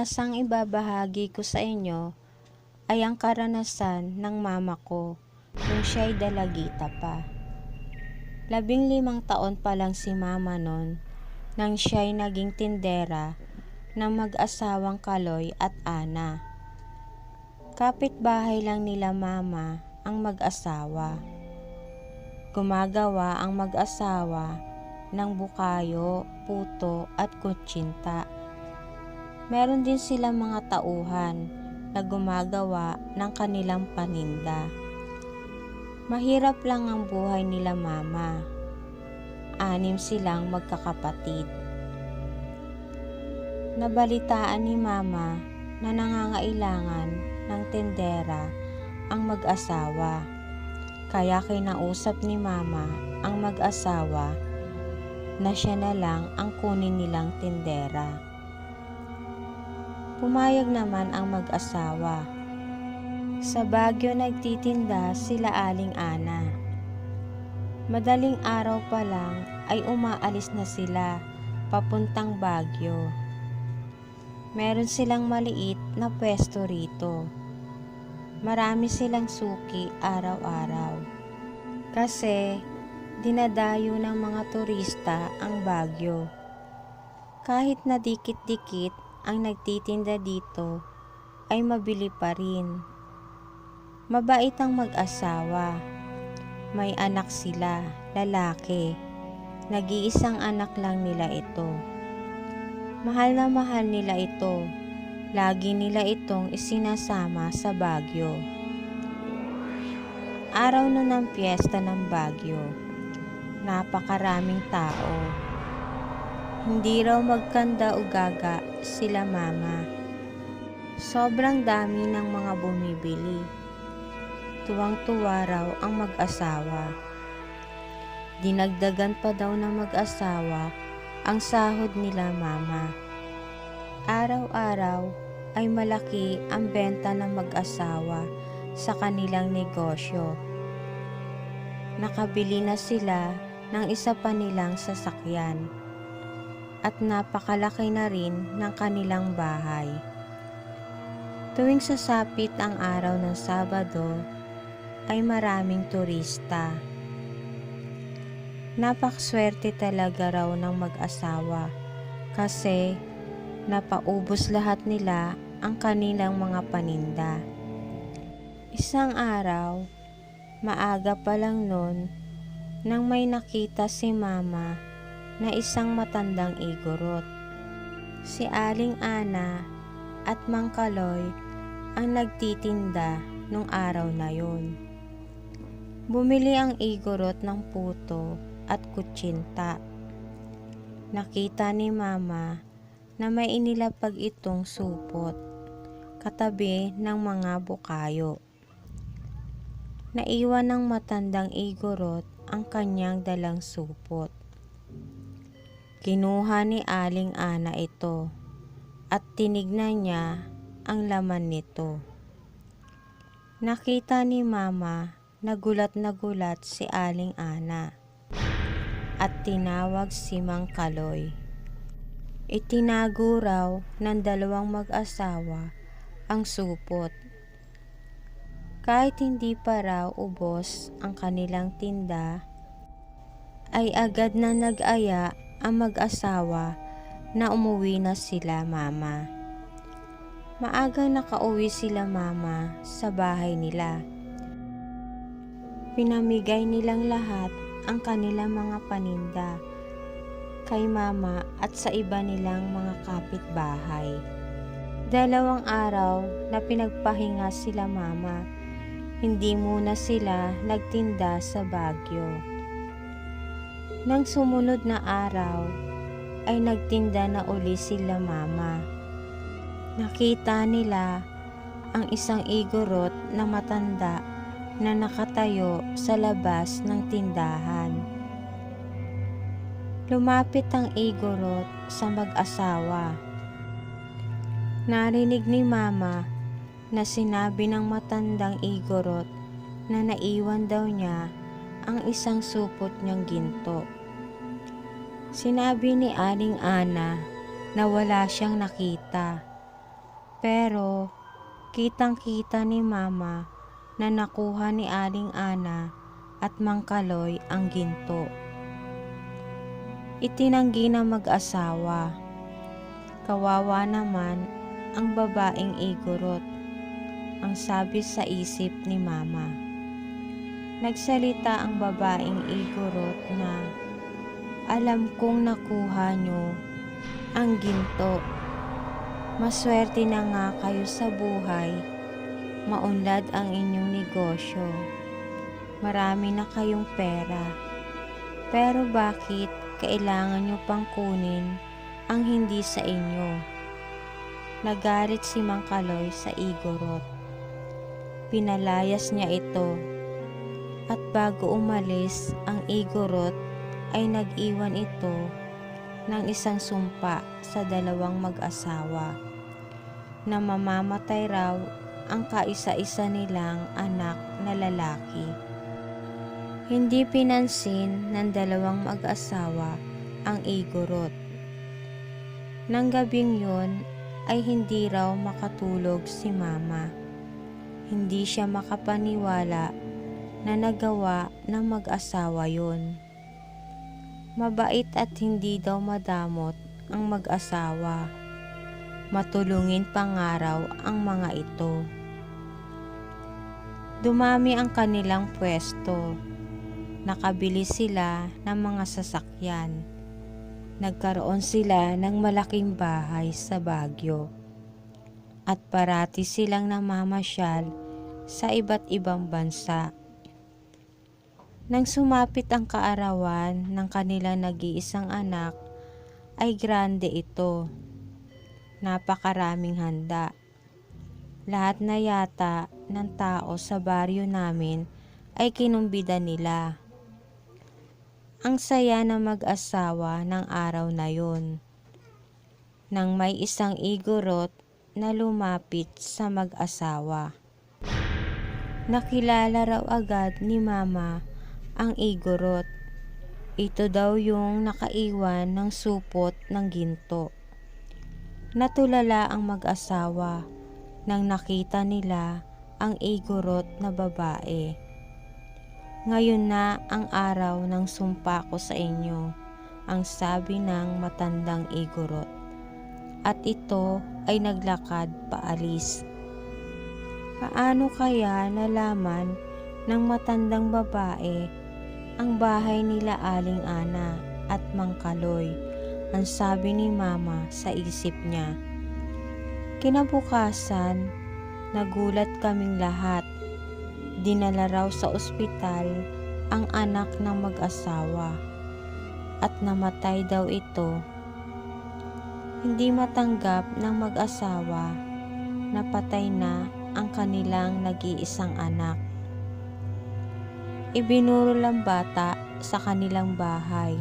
Asang ibabahagi ko sa inyo ay ang karanasan ng mama ko nung siya'y dalagita pa. Labing limang taon pa lang si mama nun nang siya'y naging tindera ng mag-asawang Kaloy at Ana. Kapitbahay lang nila mama ang mag-asawa. Gumagawa ang mag-asawa ng bukayo, puto at kutsinta. Meron din silang mga tauhan na gumagawa ng kanilang paninda. Mahirap lang ang buhay nila mama. Anim silang magkakapatid. Nabalitaan ni mama na nangangailangan ng tendera ang mag-asawa. Kaya kinausap ni mama ang mag-asawa na siya na lang ang kunin nilang tindera. Pumayag naman ang mag-asawa. Sa Baguio nagtitinda sila Aling Ana. Madaling araw pa lang ay umaalis na sila papuntang Baguio. Meron silang maliit na pwesto rito. Marami silang suki araw-araw. Kasi dinadayo ng mga turista ang Baguio. Kahit na dikit-dikit ang nagtitinda dito ay mabili pa rin. Mabait ang mag-asawa. May anak sila, lalaki. Nag-iisang anak lang nila ito. Mahal na mahal nila ito. Lagi nila itong isinasama sa Bagyo. Araw na ng piyesta ng Bagyo. Napakaraming tao. Hindi raw magkanda o gaga sila mama. Sobrang dami ng mga bumibili. Tuwang-tuwa raw ang mag-asawa. Dinagdagan pa daw ng mag-asawa ang sahod nila mama. Araw-araw ay malaki ang benta ng mag-asawa sa kanilang negosyo. Nakabili na sila ng isa pa nilang sasakyan at napakalaki na rin ng kanilang bahay. Tuwing sasapit ang araw ng Sabado, ay maraming turista. Napakaswerte talaga raw ng mag-asawa kasi napaubos lahat nila ang kanilang mga paninda. Isang araw, maaga pa lang noon, nang may nakita si mama na isang matandang igorot. Si Aling Ana at Mang Kaloy ang nagtitinda nung araw na yon. Bumili ang igorot ng puto at kutsinta. Nakita ni Mama na may inilapag itong supot katabi ng mga bukayo. Naiwan ng matandang igorot ang kanyang dalang supot. Kinuha ni Aling Ana ito at tinignan niya ang laman nito. Nakita ni Mama na gulat na gulat si Aling Ana at tinawag si Mang Kaloy. Itinago raw ng dalawang mag-asawa ang supot. Kahit hindi pa raw ubos ang kanilang tinda, ay agad na nag-aya ang mag-asawa na umuwi na sila mama. Maagang nakauwi sila mama sa bahay nila. Pinamigay nilang lahat ang kanilang mga paninda kay mama at sa iba nilang mga kapitbahay. Dalawang araw na pinagpahinga sila mama, hindi muna sila nagtinda sa Bagyo. Nang sumunod na araw, ay nagtinda na uli sila mama. Nakita nila ang isang igorot na matanda na nakatayo sa labas ng tindahan. Lumapit ang igorot sa mag-asawa. Narinig ni mama na sinabi ng matandang igorot na naiwan daw niya ang isang supot niyang ginto. Sinabi ni Aling Ana na wala siyang nakita Pero kitang-kita ni Mama na nakuha ni Aling Ana at Mangkaloy ang ginto. Itinanggi ng mag-asawa. Kawawa naman ang babaeng igorot, ang sabi sa isip ni Mama. Nagsalita ang babaeng igorot na alam kong nakuha nyo ang ginto. Maswerte na nga kayo sa buhay. Maunlad ang inyong negosyo. Marami na kayong pera. Pero bakit kailangan nyo pang kunin ang hindi sa inyo? Nagalit si Mang Kaloy sa Igorot. Pinalayas niya ito. At bago umalis ang Igorot ay nag-iwan ito ng isang sumpa sa dalawang mag-asawa na mamamatay raw ang kaisa-isa nilang anak na lalaki. Hindi pinansin ng dalawang mag-asawa ang igorot. Nang gabing yon ay hindi raw makatulog si mama. Hindi siya makapaniwala na nagawa ng mag-asawa yon. Mabait at hindi daw madamot ang mag-asawa. Matulungin pangaraw ang mga ito. Dumami ang kanilang pwesto. Nakabili sila ng mga sasakyan. Nagkaroon sila ng malaking bahay sa Baguio. At parati silang namamasyal sa iba't ibang bansa. Nang sumapit ang kaarawan ng kanilang nag-iisang anak, ay grande ito. Napakaraming handa. Lahat na yata ng tao sa baryo namin ay kinumbida nila. Ang saya na mag-asawa ng araw na yon. Nang may isang igorot na lumapit sa mag-asawa. Nakilala raw agad ni mama ang igorot. Ito daw yung nakaiwan ng supot ng ginto. Natulala ang mag-asawa nang nakita nila ang igorot na babae. Ngayon na ang araw ng sumpa ko sa inyo, ang sabi ng matandang igorot. At ito ay naglakad paalis. Paano kaya nalaman ng matandang babae ang bahay nila Aling Ana at Mangkaloy, ang sabi ni Mama sa isip niya. Kinabukasan, nagulat kaming lahat. Dinala raw sa ospital ang anak ng mag-asawa at namatay daw ito. Hindi matanggap ng mag-asawa na patay na ang kanilang nag-iisang anak. Ibinuro lang bata sa kanilang bahay.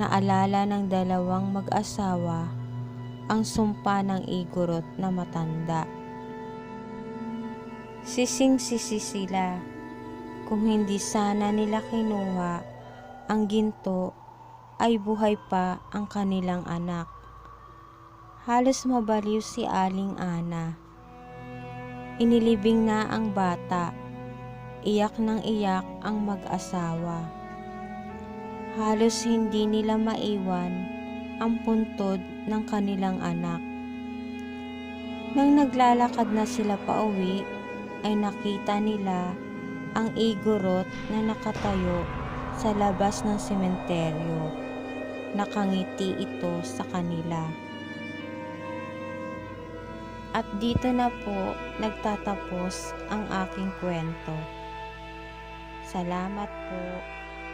Naalala ng dalawang mag-asawa ang sumpa ng igorot na matanda. Sising-sisi sila kung hindi sana nila kinuha ang ginto ay buhay pa ang kanilang anak. Halos mabaliw si Aling Ana. Inilibing na ang bata. Iyak ng iyak ang mag-asawa. Halos hindi nila maiwan ang puntod ng kanilang anak. Nang naglalakad na sila pauwi, ay nakita nila ang igorot na nakatayo sa labas ng sementeryo. Nakangiti ito sa kanila. At dito na po nagtatapos ang aking kwento. Salamat po.